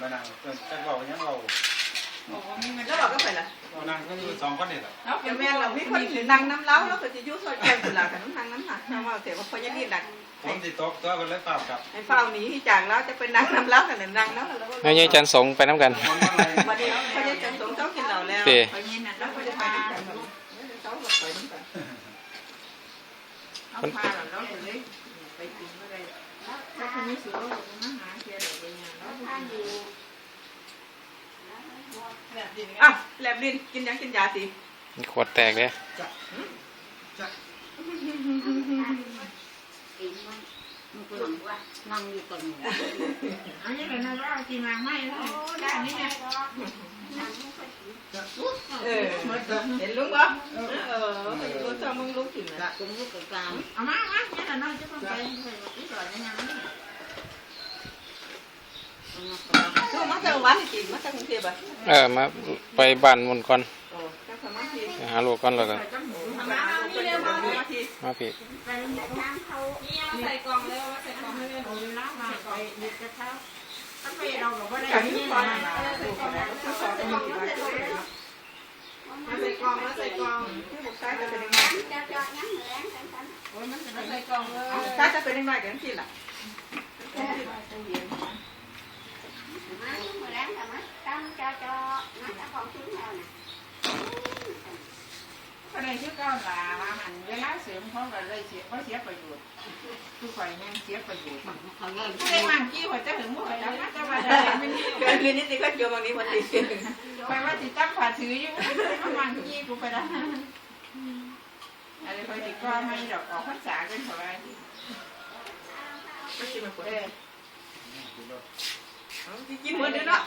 มานั่งเพิ่นจักเว้ายังเว้าแล้วเราก็ไปละเอานั่งก็อยู่สองคนนี่แหละเราเป็นแม่เราไม่คนนั่งน้ำเล้าเราก็จะยุ่งซอยแก้มสุดละกันน้ำทางน้ำหักทางว่าเสียว่าพญานีดักฝนสิตกตัวเพิ่นเลยปรับครับให้เฝ้าหนีที่จากแล้วจะไปนั่งน้ำเล้ากันนั่งน้ำแล้วก็แม่ยายจันทร์สงไปน้ำกัน ฝนอะไรวันนี้พญาจันทร์สงเจ้ากินเหล่าแล้วเตพญานันแล้วพญาจะไปน้ำกันเขาก็ไปน้ำกันเอาพาเราเราเลยไปกินอะไรถ้าคนนี้สูงเรามาหา ไปงานแล้วทานอยู่อ้าวแลบลิ้นกินยังกินยาสิขวดแตกเลยนั่งอยู่กับหนูอันนี้เป็นอะไรเรากินมาไม่แล้วได้นี่ไงเออเห็นลุงปะเออเห็นลุงเจ้ามึงลุกถึงนะตรงลูกกลางเอามามาเนี่ยเราน้อยจะต้องไปที่ก่อนยังไงนี่ลุงมาจากวัน จริงมาจากกรุงเทพอะเออมาไปบ้านมุนก่อนโอ้เจ้าสมาธิไปหาลูกก่อนแล้วก็มานี่เร็วมาสมาธิมาพี่ไปโรงเรียนน้ำเขาเนี่ยใส่กล่องเลยว่าใส่กล่องให้เลยโอ้ยน้ำมาไปหยิบกระเช้าถ้าไปเราบอกว่าได้จากที่นี้นี่ก่อนมามาดูกันแล้วก็สอนกันมาใส่กองมาใส่กองที่บุกซ้ายจะเป็นยังไงโอ้ยมันจะใส่กล่องเลยซ้ายจะเป็นยังไงกันที่ล่ะ ก็ได้ชื่อก้าวลาว่าหันเวลาเสริมเขาก็เลยเสียเขาเสียประโยชน์คือข่อยยังเสียประโยชน์เขาเล่นไม่ได้มันกี้ข่อยจะถึงมือข่อยจะมาจะมาได้ไม่นี่เกินเรียนนิดนึงก็โยมบางนี้วันตีไปว่าติดตั้งผ่าซื้ออยู่มันกี้กูไปได้อะไรไปติดก็ไม่ดอกออกภาษากันเท่าไรก็ชิมมาปวดเออกินหมดเลยเนาะ